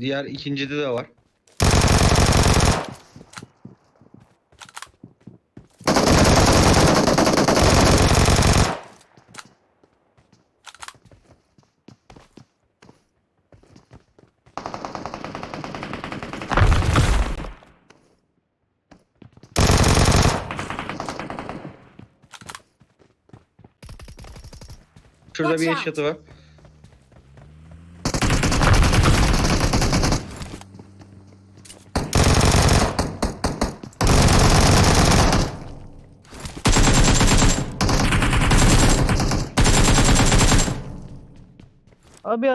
Diğer ikincide de var. Şurada bir eşyatı var. Abi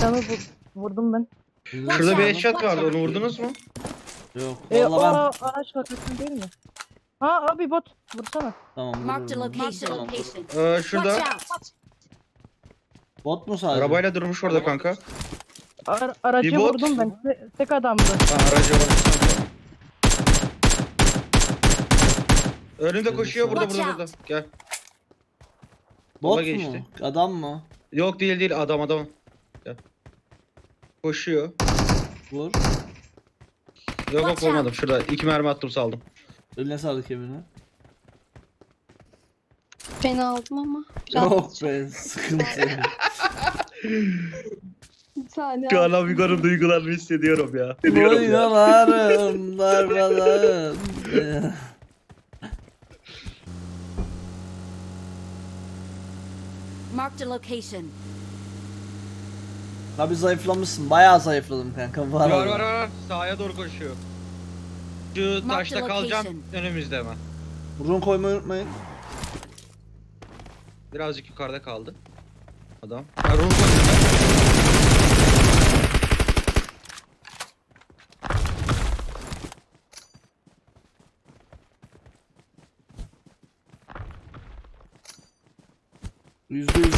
silahı vur- vurdum ben. Şurada bir eşyat vardı onu vurdunuz mu? Yok. E, o Vallahi ben ara- araç arkasında değil mi? Ha abi bot vursana. tamam. Marked a vururum. location. Tamam, dur. location. Ee, şurada out. Bot mu sadece? arabayla durmuş orada kanka. Ar aracı bot. vurdum ben. Te- tek adamdı. Ha vurmuşsan tamam. Önünde koşuyor burada burada burada. Gel. Bot mu? geçti. Adam mı? Yok değil değil adam adam. Gel. Koşuyor. Vur. Yok yok vurmadım. Şurada iki mermi attım saldım. Eline sağlık Emine. Fena aldım ama. biraz Yok be sıkıntı. Bir saniye aldım. Kaan Amigo'nun duygularını hissediyorum ya. Boynalarım darbalarım. Marked a location. Abi zayıflamışsın. Bayağı zayıfladım kanka. Var Var var var. Sağa doğru koşuyor. Şu Mark taşta the location. önümüzde hemen. Run koymayı unutmayın. Birazcık yukarıda kaldı. Adam. Ha, run koydu. Yüzde yüz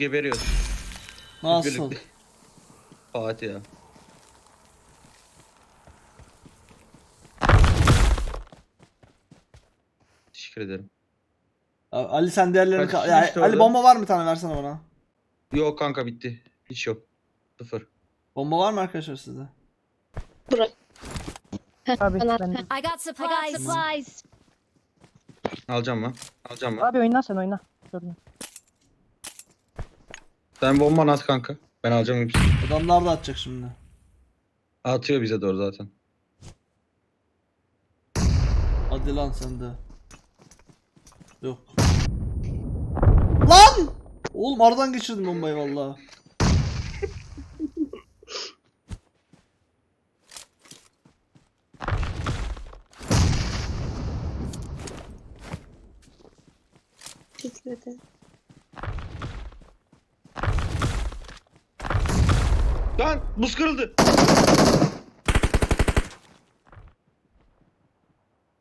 geberiyoruz. Nasıl? Birlikte. Fatih ya. Teşekkür ederim. Abi, Ali sen diğerlerini... Kaç ka- kişi Ya, işte Ali orada? bomba var mı bir tane versene bana. Yok kanka bitti. Hiç yok. Sıfır. Bomba var mı arkadaşlar sizde? Abi Bana- ben. I got supplies. Supplies. Alacağım ben. Alacağım ben. Abi oyna sen oyna. Sorun. Sen bomban at kanka. Ben alacağım hepsini. Adamlar da atacak şimdi. Atıyor bize doğru zaten. Hadi lan sen de. Yok. Lan! Oğlum aradan geçirdim bombayı vallahi. Teşekkür Lan buz kırıldı.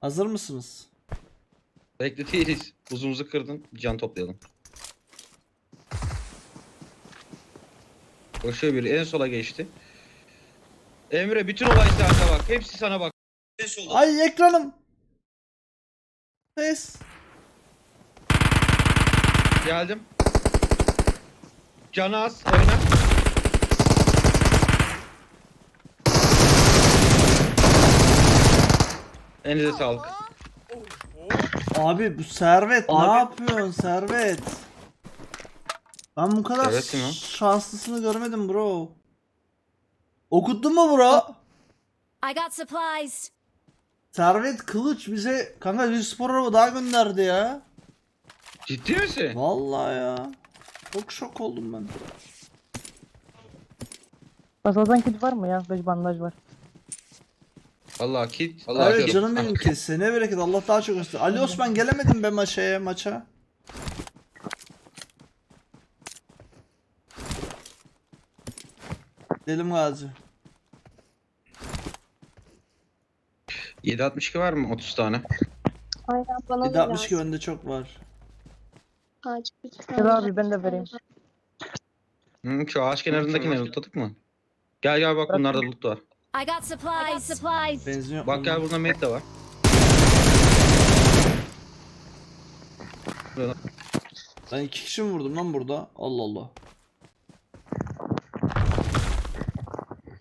Hazır mısınız? Bekle değiliz. Buzumuzu kırdın. Can toplayalım. Koşuyor biri. En sola geçti. Emre bütün olay sende bak. Hepsi sana bak. En solda. Ay ekranım. Ses. Geldim. Canı az. Oyna. Elinize sağlık. Abi bu Servet ne Abi- yapıyorsun Servet? Ben bu kadar Servet kim lan? şanslısını görmedim bro. Okuttun mu bro? I got supplies. Servet Kılıç bize kanka bir spor araba daha gönderdi ya. Ciddi misin? Vallahi ya. Çok şok oldum ben. Fazladan kit var mı ya? 5 bandaj var. Vallahi kit. Vallahi evet kit. canım benim kesene bereket Allah daha çok ister. Ali Osman gelemedim be maçaya maça. Gidelim Gazi. 762 var mı? 30 tane. Aynen bana da 762 lazım. bende çok var. Acil bir Dur abi ben de vereyim. Hı, şu ağaç kenarındakini unutladık mı? Gel gel bak bunlarda loot var. I got supplies. I got supplies. Benzin yok. Bak gel burada med de var. Ben iki kişi mi vurdum lan burada? Allah Allah.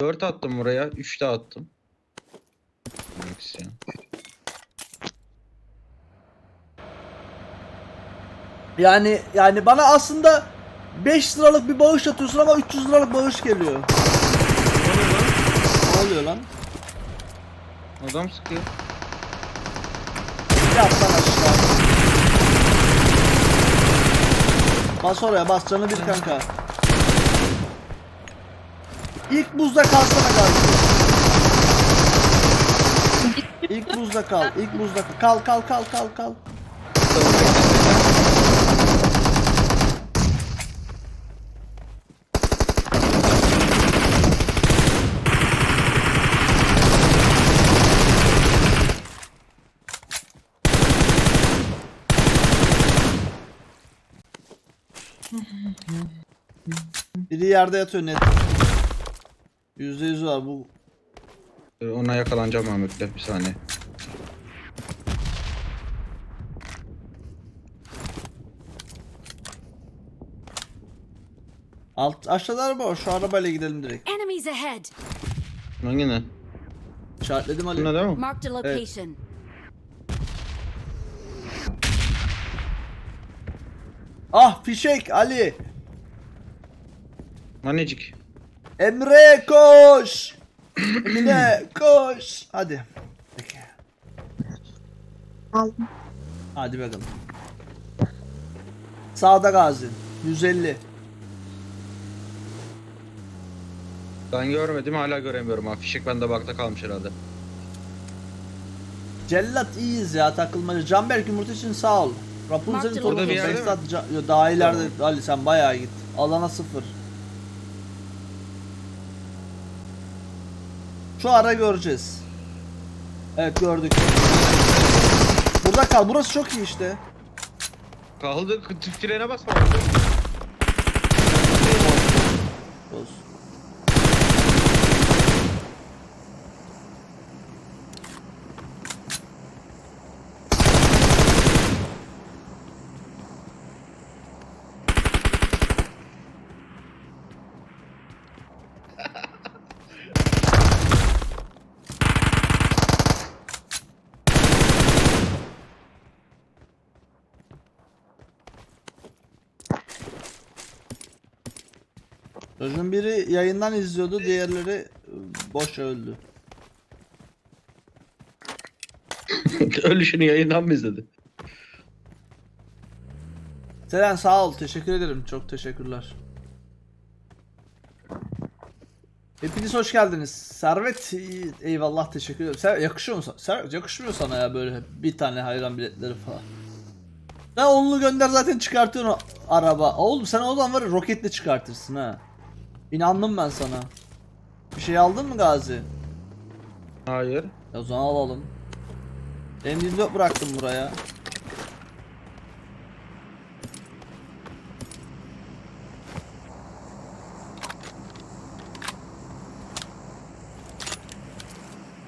4 attım buraya. 3 de attım. Yani yani bana aslında 5 liralık bir bağış atıyorsun ama 300 liralık bağış geliyor. Ne oluyor lan? Adam sıkıyor. Yat lan aşağı. Bas oraya bas canı bir kanka. İlk buzda kalsana galiba. İlk buzda kal, ilk buzda kal. Kal kal kal kal kal. Biri yerde yatıyor net. Yüzde yüz var bu. Ona yakalanacağım Ahmet'le bir saniye. Alt aşağıda araba var. Şu arabayla gidelim direkt. Enemies ahead. Hangi ne? İşaretledim Ali. Bunda değil mi? Marked a location. Ah fişek Ali. Annecik. Emre koş. Emine koş. Hadi. Peki. Aldım. Hadi bakalım. Sağda Gazi. 150. Ben görmedim hala göremiyorum ha. Fişek bende bakta kalmış herhalde. Cellat iyiyiz ya takılmacı. Canberk yumurta için sağ ol. Rapunzel'in Marked torunu bir yerde mi? Behzat Ca- Yo, daha ileride Ali sen bayağı git. Alana sıfır. Şu ara göreceğiz. Evet gördük. Burada kal. Burası çok iyi işte. Kaldı frene basma. Olsun. Çocuğun biri yayından izliyordu, diğerleri e, boş öldü. Ölüşünü yayından mı izledi? Selen sağ ol, teşekkür ederim. Çok teşekkürler. Hepiniz hoş geldiniz. Servet eyvallah teşekkür ederim. Ser, yakışıyor mu sana? Servet yakışmıyor sana ya böyle bir tane hayran biletleri falan. Sen onlu gönder zaten çıkartıyorsun o araba. Oğlum sen o zaman var roketle çıkartırsın ha. İnandım ben sana. Bir şey aldın mı Gazi? Hayır. Ya o zaman alalım. M24 bıraktım buraya.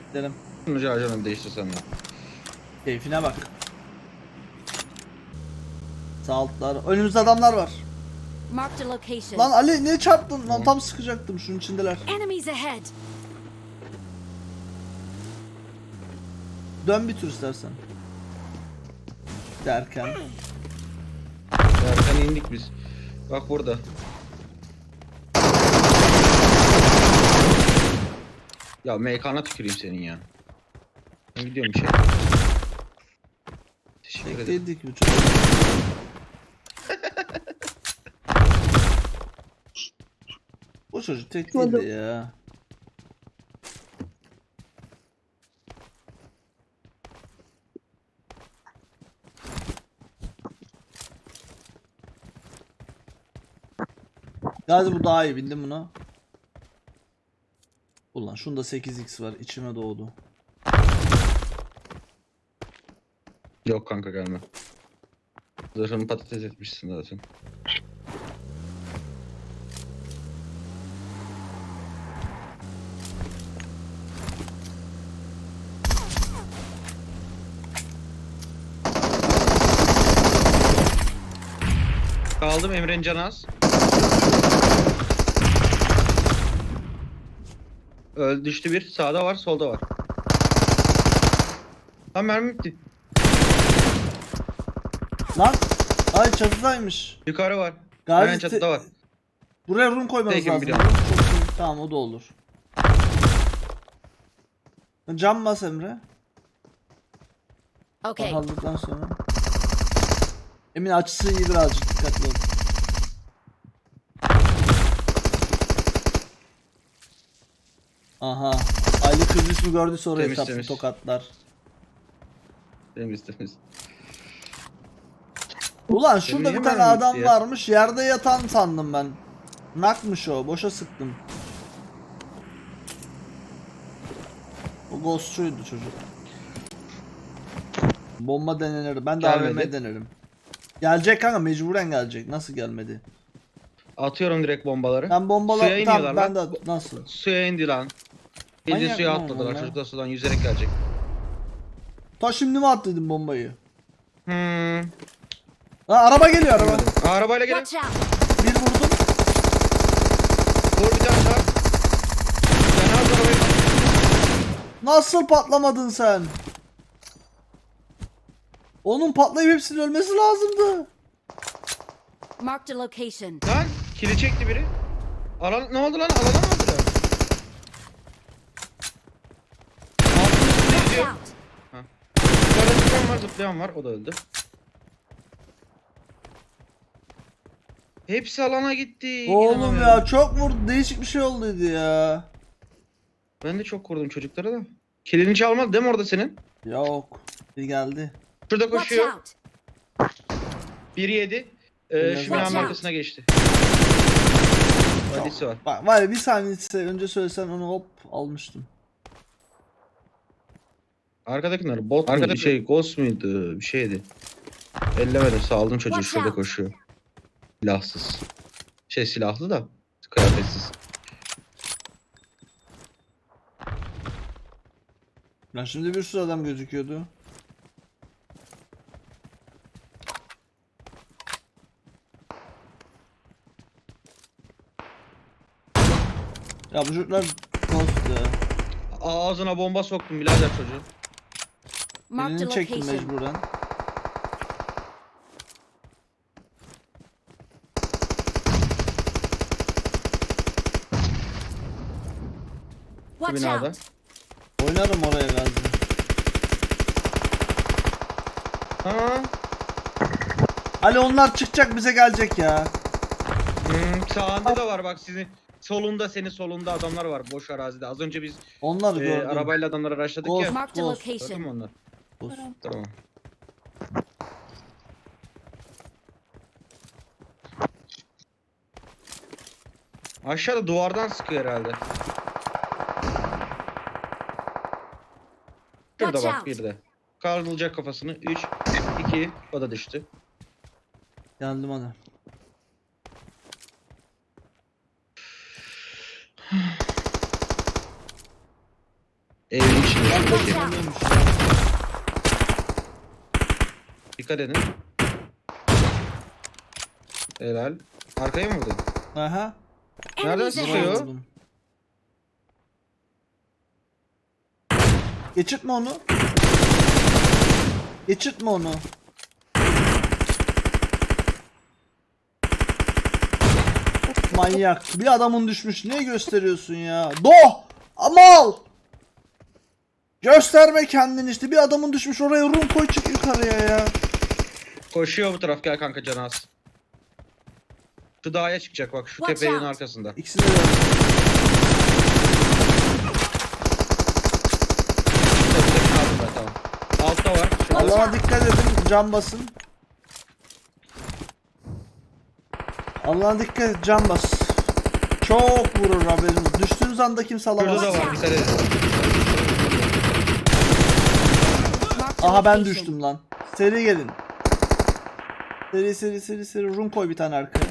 Gidelim. Şunu şarjörümü değiştirsem ya. Keyfine bak. Sağ altlar. Önümüzde adamlar var. Marked a location. Lan Ali ne çarptın? Lan tam sıkacaktım şunun içindeler. Enemies ahead. Dön bir tur istersen. Derken. Erken indik biz. Bak burada. Ya mekana tüküreyim senin ya. Ben gidiyorum şey. Teşekkür ederim. Bekledik bu çocuk. Çocuk tek değildi ya. Gazi bu daha iyi bindim buna. Ulan şunda 8x var içime doğdu. Yok kanka gelme. Zırhını patates etmişsin zaten. Kaldım Emre'nin canı az. Öldü düştü bir. Sağda var, solda var. Lan mermi bitti. Lan. Ay çatıdaymış. Yukarı var. Gazi Aynen çatıda var. Buraya rum koymanız Tekim lazım. Tamam o da olur. Cam bas Emre. Okay. Aldıktan sonra. Emin açısı iyi birazcık dikkatli ol. Aha. Aylı kız ismi gördüyse oraya Temiz, temiz. tokatlar. Temiz temiz. Ulan şurada bir tane adam ya? varmış yerde yatan sandım ben. Nakmış o boşa sıktım. O ghostçuydu çocuk. Bomba denenir. Ben de Gelmedi. AVM denerim. Gelecek kanka mecburen gelecek. Nasıl gelmedi? Atıyorum direkt bombaları. Ben bombalar Suya tam iniyorlar ben de lan. nasıl? Suya indi lan. Manyak suya mı atladılar. onlar? Çocuklar sudan yüzerek gelecek. Ta şimdi mi attırdın bombayı? Hmm. Ha araba geliyor araba. Aa, arabayla gelin. Watch out. Bir vurdum. Vur bir tane daha. Sen. Nasıl patlamadın sen? Onun patlayıp hepsinin ölmesi lazımdı. Marked a location. Lan kili çekti biri. Alan ne oldu lan? Alana mı Watch zıplıyor. out. Yukarıda zıplayan var zıplayan var. O da öldü. Hepsi alana gitti. Oğlum İnanamıyorum. ya çok vurdu. Değişik bir şey olduydu ya. Ben de çok kurdum çocuklara da. Kilini çalmadı değil mi orada senin? Yok. Bir geldi. Şurada Watch koşuyor. out. 1 7. Ee, şu binanın arkasına geçti. Hadisi var. Bak var ya bir saniye önce söylesen onu hop almıştım. Arkadakiler bot muydu? Bir şey ghost muydu? Bir şeydi. Ellemedim saldım çocuğu Watch şurada out. koşuyor. Silahsız. Şey silahlı da kıyafetsiz. Ya şimdi bir sürü adam gözüküyordu. Ya bu çocuklar ghost ya. Ağzına bomba soktum birader çocuğu. Marked a Birini çektim location. mecburen. Watch binada. out. Oynarım oraya Gazi. Ha. Ali onlar çıkacak bize gelecek ya. Hmm, sağında da var bak sizin. Solunda senin solunda adamlar var boş arazide. Az önce biz Onlar e, gördüm. arabayla adamları araştırdık Ghost. ya. Marked a Ghost. Gördün mü location. onlar? Ghost. Tamam. Aşağıda duvardan sıkıyor herhalde. Şurada Watch bak out. bir de. Kaldıracak kafasını. 3, 2, o da düştü. Geldim hadi. Evin içinde şuradaki. Dikkat edin. Helal. Arkaya mı vurdun? Aha. Nereden sıkıyor? Geçirtme onu. Geçirtme onu. Manyak. Bir adamın düşmüş. Niye gösteriyorsun ya? Doh! Amal! Gösterme kendini işte. Bir adamın düşmüş. Oraya rum koy çık yukarıya ya. Koşuyor bu taraf gel kanka Canaz. Şu dağa çıkacak bak şu Watch tepenin out. arkasında. İkisini de tamam. Altta var. Şurada. Allah'a dikkat edin. Cam basın. Allah'a dikkat et. Cam bas. Çok vurur haberiniz. Düştüğünüz anda kimse Şurada alamaz. da var dikkat edin. Marked a Aha ben düştüm lan. Seri gelin. Seri seri seri seri. Rum koy bir tane arkaya.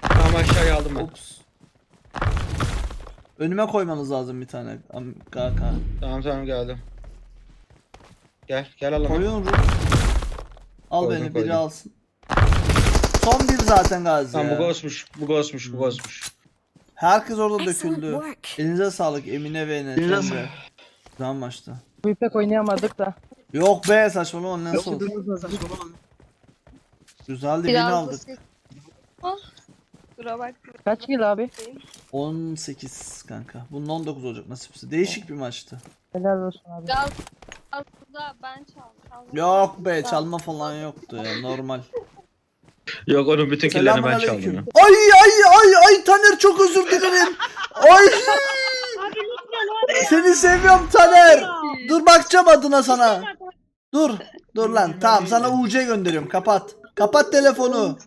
Tamam aşağıya aldım ben. Ops. Önüme koymanız lazım bir tane. KK. Tamam tamam geldim. Gel gel alalım. Koyun Rum. Al Koydum, beni biri koydum. alsın. son bir zaten Gazi Tamam bu ghostmuş. Bu ghostmuş. Bu ghostmuş. Herkes orada Excellent döküldü. work. Elinize sağlık Emine ve Enes. Elinize sağlık. Güzel maçtı. Bu pek oynayamadık da. Yok be saçmalama nasıl oldu? Güzeldi beni Biraz da aldık. ses... Ah. Kusura bakma. Kaç kill abi? 18 kanka. Bunun 19 olacak nasipse. Değişik bir maçtı. Helal olsun abi. Biraz aslında ben çaldım. çaldım. Yok be çalma falan yoktu ya normal. Yok onun bütün killerini ben çaldım ya. Selamünaleyküm. Ay ay ay ay Taner çok özür dilerim. Ay. Seni seviyorum Taner. Dur bakacağım adına sana. Dur. Dur lan. Tamam sana UC gönderiyorum. Kapat. Kapat telefonu.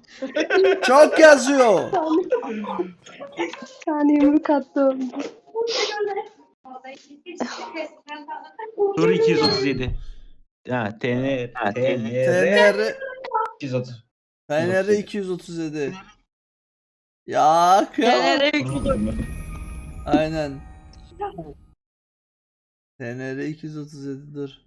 Çok yazıyor. Bir tane yumruk attım. Dur 237. Ha TN. TNR. TNR 230. TNR 237. Ya kıyamam. Aynen. TNR 237 dur.